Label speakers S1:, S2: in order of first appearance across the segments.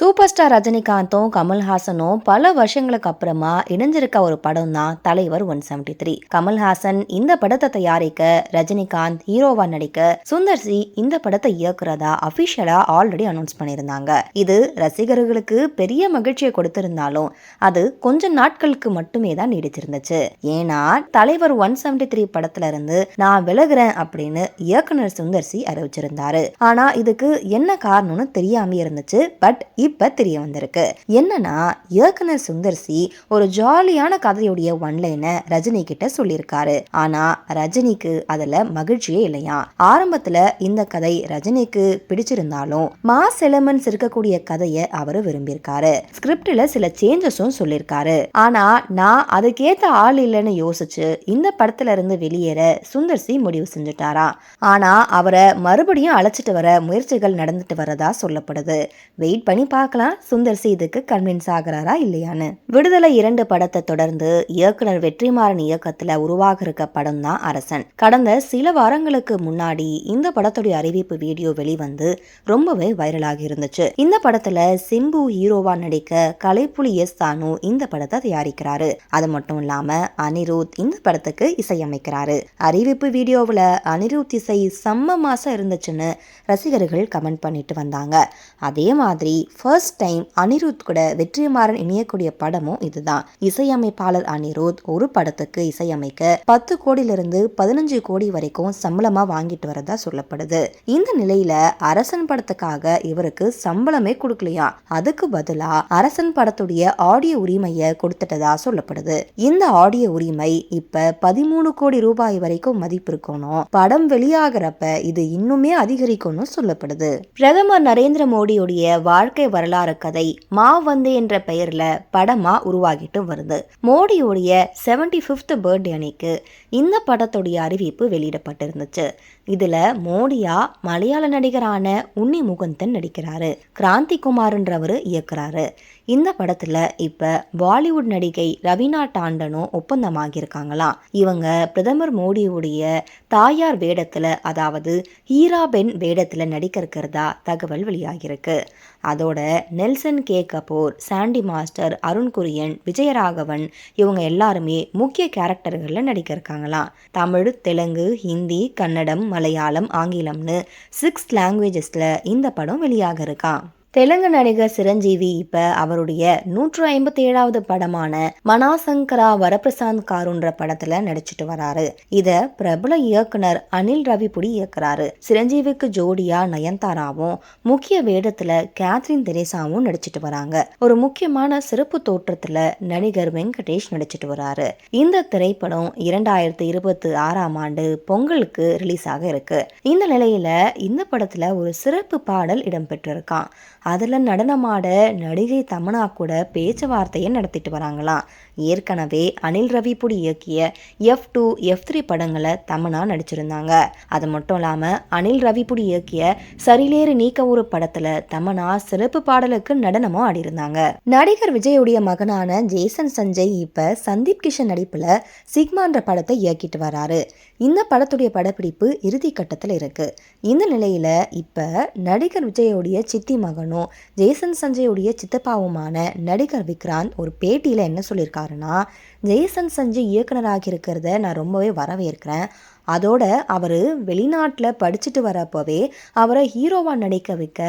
S1: Super star ரஜினிகாந்தும் கமல்ஹாசனும் பல வருஷங்களுக்கு அப்புறமா இணைஞ்சிருக்க ஒரு படம் தான் தலைவர் ஒன் செவன்டி த்ரீ. கமல்ஹாசன் இந்த படத்தை தயாரிக்க ரஜினிகாந்த் ஹீரோவா நடிக்க சுந்தர் சி இந்த படத்தை இயக்குறதா அபிஷியலா ஆல்ரெடி அனௌன்ஸ் பண்ணியிருந்தாங்க. இது ரசிகர்களுக்கு பெரிய மகிழ்ச்சியை கொடுத்திருந்தாலும் அது கொஞ்ச நாட்களுக்கு மட்டுமே தான் நீடிச்சிருந்துச்சு. ஏன்னா தலைவர் ஒன் செவன்டி த்ரீ படத்துல இருந்து நான் விலகுறேன் அப்படின்னு இயக்குனர் சுந்தர் சி அறிவிச்சிருந்தாரு. ஆனா இதுக்கு என்ன காரணம்னு தெரியாம இருந்துச்சு. பட் இப்போ தெரிய வந்திருக்கு. என்னன்னா இயக்குனர் சுந்தர் சி ஒரு ஜாலியான கதையுடைய ஒன்லைனை ரஜினி கிட்ட சொல்லியிருக்காரு. ஆனா ரஜினிக்கு அதுல மகிழ்ச்சியே இல்லையா? ஆரம்பத்துல இந்த கதை ரஜினிக்கு பிடிச்சிருந்தாலும் மாஸ் எலமெண்ட்ஸ் இருக்கக்கூடிய கதையை அவர் விரும்பியிருக்காரு. ஸ்கிரிப்ட்ல சில சேஞ்சஸும் சொல்லியிருக்காரு. ஆனா நான் அதுக்கேத்த ஆள் இல்லைன்னு யோசிச்சு இந்த படத்துல இருந்து வெளியேற சுந்தர் சி முடிவு செஞ்சுட்டாரா? ஆனா அவரை மறுபடியும் அழைச்சிட்டு வர முயற்சிகள் நடந்துட்டு வரதா சொல்லப்படுது. வெயிட் பண்ணி பார்க்கலாம். சுந்தர் சி இதுக்கு கன்வின்ஸ் ஆகிறாரா இல்லையான்னு. விடுதலை இரண்டு படத்தை தொடர்ந்து இயக்குனர் வெற்றிமாறன் இயக்கத்துல உருவாக இருக்க படம் தான் அரசன். கடந்த சில வாரங்களுக்கு முன்னாடி இந்த படத்துடைய அறிவிப்பு வீடியோ வெளிவந்து ரொம்பவே வைரலாகி இருந்துச்சு. இந்த படத்துல சிம்பு ஹீரோவா நடிக்க கலைப்புலி எஸ் தானு இந்த படத்தை தயாரிக்கிறாரு. அது மட்டும் இல்லாம அனிருத் இந்த படத்துக்கு இசையமைக்கிறாரு. அறிவிப்பு வீடியோவில் அனிருத் இசை செம்ம மாசம் இருந்துச்சுன்னு ரசிகர்கள் கமெண்ட் பண்ணிட்டு வந்தாங்க. அதே மாதிரி ஃபர்ஸ்ட் டைம் அனிருத் கூட வெற்றிமாறன் இணையக்கூடிய படமும் இதுதான். இசையமைப்பாளர் அனிருத் ஒரு படத்துக்கு இசையமைக்க பத்து கோடியிலிருந்து பதினஞ்சு கோடி வரைக்கும் சம்பளமா வாங்கிட்டு வரதா சொல்லப்படுது. இந்த நிலையில அரசன் படத்துக்காக இவருக்கு சம்பளமே கொடுக்கலையா? அதுக்கு பதிலா அரசன் படத்துடைய ஆடியோ உரிமையை கொடுத்துட்டதா சொல்லப்படுது. இந்த ஆடியோ உரிமை இப்ப பதிமூணு கோடி ரூபாய் வரைக்கும் மதிப்பு இருக்கணும். படம் வெளியாகிறப்ப இது இன்னுமே அதிகரிக்கும்னு சொல்லப்படுது. பிரதமர் நரேந்திர மோடியுடைய வாழ்க்கை வரலாறு கதை மா வந்து என்ற பெயர்ல படமா உருவாகிட்டு வருது. மோடியுடைய செவன்டி ஃபிஃப்த் பர்த்டே அன்னைக்கு இந்த படத்துடைய அறிவிப்பு வெளியிடப்பட்டிருந்துச்சு. இதுல மோடியா மலையாள நடிகரான உன்னி முகுந்தன் நடிக்கிறாரு. கிராந்தி குமார்ன்றவர் இயக்குறாரு. இந்த படத்துல இப்ப பாலிவுட் நடிகை ரவீனா டாண்டனும் ஒப்பந்தமாகியிருக்காங்களாம் இவங்க பிரதமர் மோடியுடைய தாயார் வேடத்துல அதாவது ஹீராபென் வேடத்துல நடிக்க இருக்கிறதா தகவல் வெளியாகியிருக்கு. அதோட Nelson K Kapoor Chandy master Arun Kurian Vijayaraghavan இவங்க எல்லாருமே முக்கிய கேரக்டர்களில் நடிக்க இருக்காங்களாம் தமிழ் தெலுங்கு ஹிந்தி கன்னடம் மலையாளம் ஆங்கிலம்னு சிக்ஸ் லாங்குவேஜஸில் இந்த படம் வெளியாக இருக்கான் தெலுங்கு நடிகர் சிரஞ்சீவி இப்ப அவருடைய நூற்று ஐம்பத்தி ஏழாவது படமான மனாசங்கரா வரப்பிரசாந்த் காருன்ற படத்துல நடிச்சிட்டு வராரு. இத பிரபல இயக்குனர் அனில் ரவிபுடி இயக்குறாரு. சிரஞ்சீவிக்கு ஜோடியா நயன்தாராவும் முக்கிய வேடத்துல கேத்ரின் தெரேசாவும் நடிச்சிட்டு வராங்க. ஒரு முக்கியமான சிறப்பு தோற்றத்துல நடிகர் வெங்கடேஷ் நடிச்சிட்டு வராரு. இந்த திரைப்படம் இரண்டாயிரத்தி இருபத்தி ஆறாம் ஆண்டு பொங்கலுக்கு ரிலீஸ் ஆக இருக்கு. இந்த நிலையில இந்த படத்துல ஒரு சிறப்பு பாடல் இடம்பெற்றிருக்கான். அதில் நடனமாட நடிகை தமனா கூட பேச்சுவார்த்தையை நடத்திட்டு வராங்களாம் ஏற்கனவே அனில் ரவிபுடி இயக்கிய எஃப் டூ எஃப் த்ரீ படங்களை தமனா நடிச்சிருந்தாங்க. அது மட்டும் இல்லாமல் அனில் ரவிபுடி இயக்கிய சரிலேறு நீக்க ஒரு படத்தில் தமனா சிறப்பு பாடலுக்கு நடனமும் ஆடியிருந்தாங்க. நடிகர் விஜயுடைய மகனான ஜேசன் சஞ்சய் இப்போ சந்தீப் கிஷன் நடிப்பில் சிக்மான்ற படத்தை இயக்கிட்டு வராரு. இந்த படத்துடைய படப்பிடிப்பு இறுதி கட்டத்தில் இருக்கு. இந்த நிலையில் இப்போ நடிகர் விஜயோடைய சித்தி மகனும் ஜேசன் சஞ்சயுடைய சித்தப்பாவுமான நடிகர் விக்ராந்த் ஒரு பேட்டியில் என்ன சொல்லியிருக்காருன்னா ஜெய்சன் சஞ்சய் இயக்குனராக இருக்கிறத நான் ரொம்பவே வரவேற்கிறேன். அதோட அவர் வெளிநாட்டில் படிச்சுட்டு வரப்போவே அவரை ஹீரோவாக நடிக்க வைக்க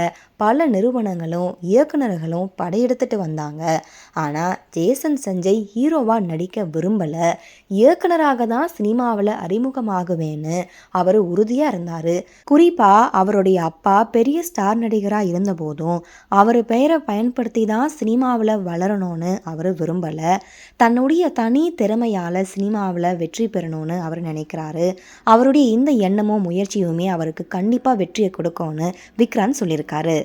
S1: பல நிறுவனங்களும் இயக்குநர்களும் படையெடுத்துட்டு வந்தாங்க. ஆனால் ஜேசன் சஞ்சய் ஹீரோவாக நடிக்க விரும்பலை. இயக்குனராக தான் சினிமாவில் அறிமுகமாகுவேன்னு அவர் உறுதியாக இருந்தார். குறிப்பாக அவருடைய அப்பா பெரிய ஸ்டார் நடிகராக இருந்தபோதும் அவர் பெயரை பயன்படுத்தி தான் சினிமாவில் வளரணும்னு அவர் விரும்பலை. தன்னுடைய தனி திறமையால் சினிமாவில் வெற்றி பெறணும்னு அவர் நினைக்கிறாரு. அவருடைய இந்த எண்ணமும் முயற்சியுமே அவருக்கு கண்டிப்பாக வெற்றியை கொடுக்கும்னு விக்ராந்த் சொல்லியிருக்காரு.